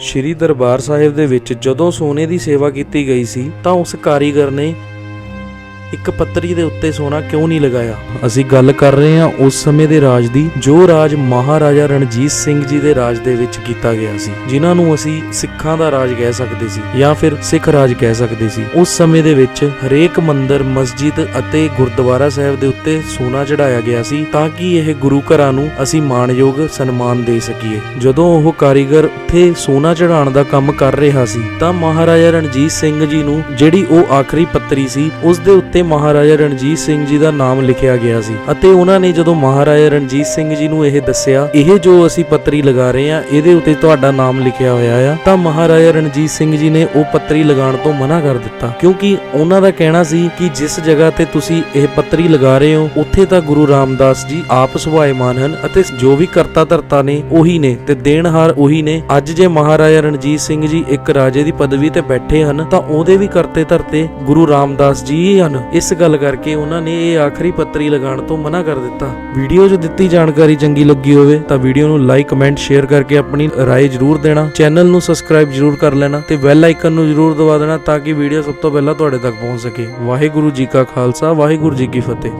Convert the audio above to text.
ਸ਼੍ਰੀ ਦਰਬਾਰ ਸਾਹਿਬ ਦੇ ਵਿੱਚ ਜਦੋਂ ਸੋਨੇ ਦੀ ਸੇਵਾ ਕੀਤੀ ਗਈ ਸੀ, ਤਾਂ ਉਸ ਕਾਰੀਗਰ ਨੇ ਇੱਕ ਪੱਤਰੀ ਦੇ ਉੱਤੇ ਸੋਨਾ ਕਿਉਂ ਨਹੀਂ ਲਗਾਇਆ? ਅਸੀਂ ਗੱਲ ਕਰ ਰਹੇ ਹਾਂ ਉਸ ਸਮੇਂ ਦੇ ਰਾਜ ਦੀ, ਜੋ ਰਾਜ ਮਹਾਰਾਜਾ ਰਣਜੀਤ ਸਿੰਘ ਜੀ ਦੇ ਰਾਜ ਦੇ ਵਿੱਚ ਕੀਤਾ ਗਿਆ ਸੀ, ਜਿਨ੍ਹਾਂ ਨੂੰ ਅਸੀਂ ਸਿੱਖਾਂ ਦਾ ਰਾਜ ਕਹਿ ਸਕਦੇ ਸੀ, ਜਾਂ ਫਿਰ ਸਿੱਖ ਰਾਜ ਕਹਿ ਸਕਦੇ ਸੀ। ਉਸ ਸਮੇਂ ਦੇ ਵਿੱਚ ਹਰੇਕ ਮੰਦਿਰ, ਮਸਜਿਦ ਅਤੇ ਗੁਰਦੁਆਰਾ ਸਾਹਿਬ ਦੇ ਉੱਤੇ ਸੋਨਾ ਚੜਾਇਆ ਗਿਆ ਸੀ, ਤਾਂ ਕਿ ਇਹ ਗੁਰੂ ਘਰਾਂ ਨੂੰ ਅਸੀਂ ਮਾਣਯੋਗ ਸਨਮਾਨ ਦੇ ਸਕੀਏ। ਜਦੋਂ ਉਹ ਕਾਰੀਗਰ ਉੱਥੇ ਸੋਨਾ ਚੜਾਉਣ ਦਾ ਕੰਮ ਕਰ ਰਿਹਾ ਸੀ, ਤਾਂ ਮਹਾਰਾਜਾ ਰਣਜੀਤ ਸਿੰਘ ਜੀ ਨੂੰ ਜਿਹੜੀ ਉਹ ਆਖਰੀ ਪੱਤਰੀ ਸੀ, ਉਸ ਦੇ ਉੱਤੇ ਮਹਾਰਾਜਾ ਰਣਜੀਤ ਸਿੰਘ ਜੀ ਦਾ ਨਾਮ ਲਿਖਿਆ ਗਿਆ ਸੀ ਅਤੇ ਉਹਨਾਂ ਨੇ ਜਦੋਂ ਮਹਾਰਾਜਾ ਰਣਜੀਤ ਸਿੰਘ ਜੀ ਨੂੰ ਇਹ ਦੱਸਿਆ, ਇਹ ਜੋ ਅਸੀਂ ਪੱਤਰੀ ਲਗਾ ਰਹੇ ਹਾਂ, ਇਹਦੇ ਉੱਤੇ ਤੁਹਾਡਾ ਨਾਮ ਲਿਖਿਆ ਹੋਇਆ ਆ, ਤਾਂ ਮਹਾਰਾਜਾ ਰਣਜੀਤ ਸਿੰਘ ਜੀ ਨੇ ਉਹ ਪੱਤਰੀ ਲਗਾਉਣ ਤੋਂ ਮਨਾ ਕਰ ਦਿੱਤਾ। ਕਿਉਂਕਿ ਉਹਨਾਂ ਦਾ ਕਹਿਣਾ ਸੀ ਕਿ ਜਿਸ ਜਗ੍ਹਾ ਤੇ ਤੁਸੀਂ ਇਹ ਪੱਤਰੀ ਲਗਾ ਰਹੇ ਹੋ, ਉੱਥੇ ਤਾਂ ਗੁਰੂ ਰਾਮਦਾਸ ਜੀ ਆਪ ਸੁਭਾਏਮਾਨ ਹਨ ਅਤੇ ਜੋ ਵੀ ਕਰਤਾ ਧਰਤਾ ਨੇ, ਉਹੀ ਨੇ ਤੇ ਦੇਣਹਾਰ ਉਹੀ ਨੇ। ਅੱਜ ਜੇ ਮਹਾਰਾਜਾ ਰਣਜੀਤ ਸਿੰਘ ਜੀ ਇੱਕ ਰਾਜੇ ਦੀ ਪਦਵੀ ਤੇ ਬੈਠੇ ਹਨ, ਤਾਂ ਉਹਦੇ ਵੀ ਕਰਤੇ ਧਰਤੇ ਗੁਰੂ ਰਾਮਦਾਸ ਜੀ ਹੀ ਹਨ। ਇਸ ਗੱਲ ਕਰਕੇ ਉਹਨਾਂ ਨੇ ਇਹ ਆਖਰੀ ਪੱਤਰੀ ਲਗਾਉਣ ਤੋਂ ਮਨਾ ਕਰ ਦਿੱਤਾ ਵੀਡੀਓ 'ਚ ਦਿੱਤੀ ਜਾਣਕਾਰੀ ਚੰਗੀ ਲੱਗੀ ਹੋਵੇ ਤਾਂ ਵੀਡੀਓ ਨੂੰ ਲਾਈਕ ਕਮੈਂਟ ਸ਼ੇਅਰ ਕਰਕੇ ਆਪਣੀ رائے ਜ਼ਰੂਰ ਦੇਣਾ ਚੈਨਲ ਨੂੰ ਸਬਸਕ੍ਰਾਈਬ ਜ਼ਰੂਰ ਕਰ ਲੈਣਾ ਤੇ ਬੈਲ ਆਈਕਨ ਨੂੰ ਜ਼ਰੂਰ ਦਬਾ ਦੇਣਾ ਤਾਂ ਕਿ ਵੀਡੀਓ ਸਭ ਤੋਂ ਪਹਿਲਾਂ ਤੁਹਾਡੇ ਤੱਕ ਪਹੁੰਚ ਸਕੇ ਵਾਹਿਗੁਰੂ ਜੀ ਕਾ ਖਾਲਸਾ ਵਾਹਿਗੁਰੂ ਜੀ ਕੀ ਫਤਿਹ